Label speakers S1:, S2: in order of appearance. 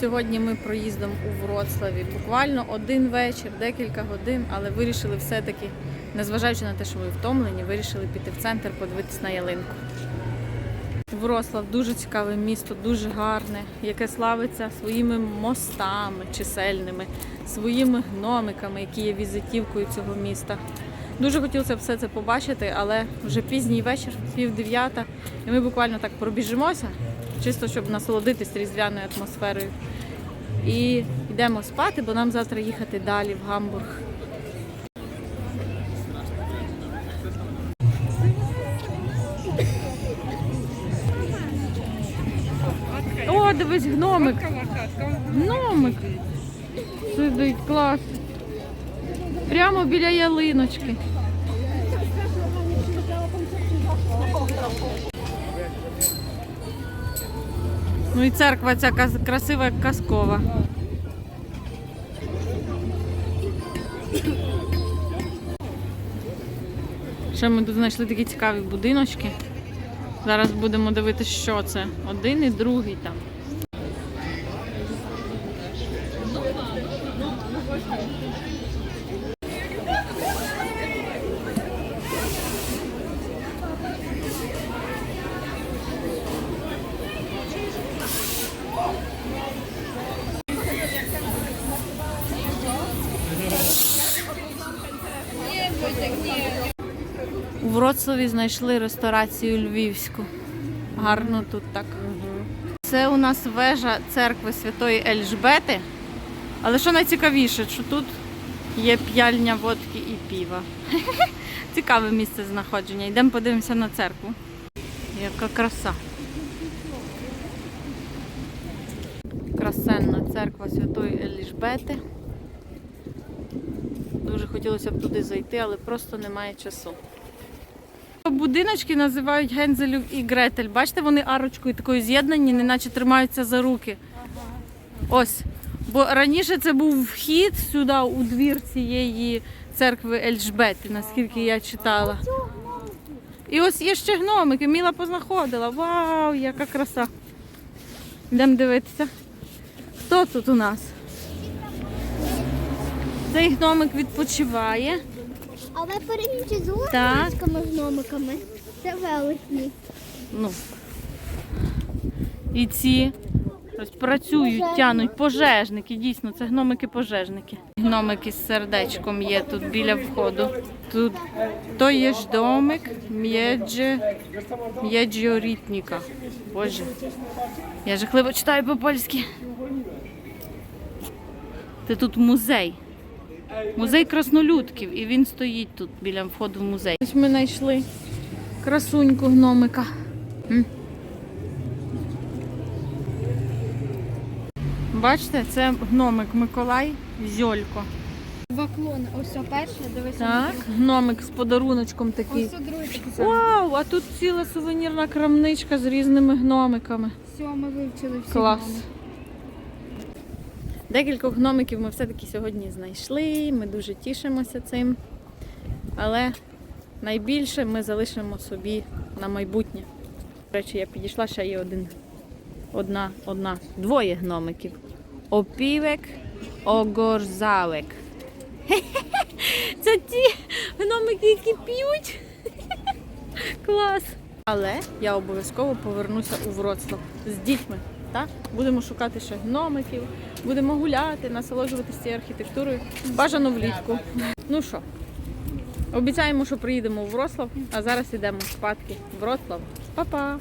S1: Сьогодні ми проїздом у Вроцлаві. Буквально один вечір, декілька годин, але вирішили все-таки, незважаючи на те, що ми втомлені, вирішили піти в центр, подивитись на ялинку. Вроцлав дуже цікаве місто, дуже гарне, яке славиться своїми мостами чисельними, своїми гномиками, які є візитівкою цього міста. Дуже хотілося б все це побачити, але вже пізній вечір, пів дев'ята, і ми буквально так пробіжимося, чисто щоб насолодитись різдвяною атмосферою. І йдемо спати, бо нам завтра їхати далі в Гамбург. О, дивись, гномик. Гномик. Сидить клас. Прямо біля ялиночки. Ну і церква ця красива, як казкова. Ще ми тут знайшли такі цікаві будиночки. Зараз будемо дивитися, що це. Один і другий там. У Вроцлаві знайшли ресторацію львівську. Гарно тут так. Це у нас вежа церкви Святої Ельжбети. Але що найцікавіше, що тут є п'яльня водки і піва. Цікаве місце знаходження. Йдемо подивимося на церкву. Яка краса. Красенна церква Святої Еліжбети. Дуже хотілося б туди зайти, але просто немає часу. Будиночки називають Гензелів і Гретель. Бачите, вони арочкою такою з'єднані, неначе тримаються за руки. Ось. Бо раніше це був вхід сюди, у двір цієї церкви Ельжбети, наскільки я читала. І ось є ще гномики, Міла познаходила. Вау, яка краса. Йдемо дивитися. Хто тут у нас? Цей гномик відпочиває.
S2: Але порівнюючи з
S1: Так.
S2: гномиками, це великні.
S1: Ну. І ці ось працюють, тянуть пожежники. Дійсно, це гномики-пожежники. Гномики з сердечком є тут біля входу. Тут то є ж домик м'єдже м'єджіорітніка. Боже. Я жахливо читаю по-польськи. Це тут музей. Музей краснолюдків, і він стоїть тут біля входу в музей. Ось ми знайшли красуньку гномика. Бачите, це гномик Миколай Зьолько.
S2: Два клони. Ось перше, дивися.
S1: Так, гномик з подаруночком такий.
S2: Ось другий такий самий.
S1: Вау, а тут ціла сувенірна крамничка з різними гномиками.
S2: Все, ми вивчили всі
S1: Клас.
S2: гноми.
S1: Декількох гномиків ми все-таки сьогодні знайшли. Ми дуже тішимося цим. Але найбільше ми залишимо собі на майбутнє. До речі, я підійшла ще є один. Одна, одна, двоє гномиків. Опівек, огорзавек. Це ті гномики, які п'ють. Клас. Але я обов'язково повернуся у Вроцлав з дітьми. Так? Будемо шукати ще гномиків, будемо гуляти, насолоджуватися цією архітектурою. Бажано влітку. Ну що, обіцяємо, що приїдемо у Врослав, а зараз йдемо спадки. Врослав. Па-па!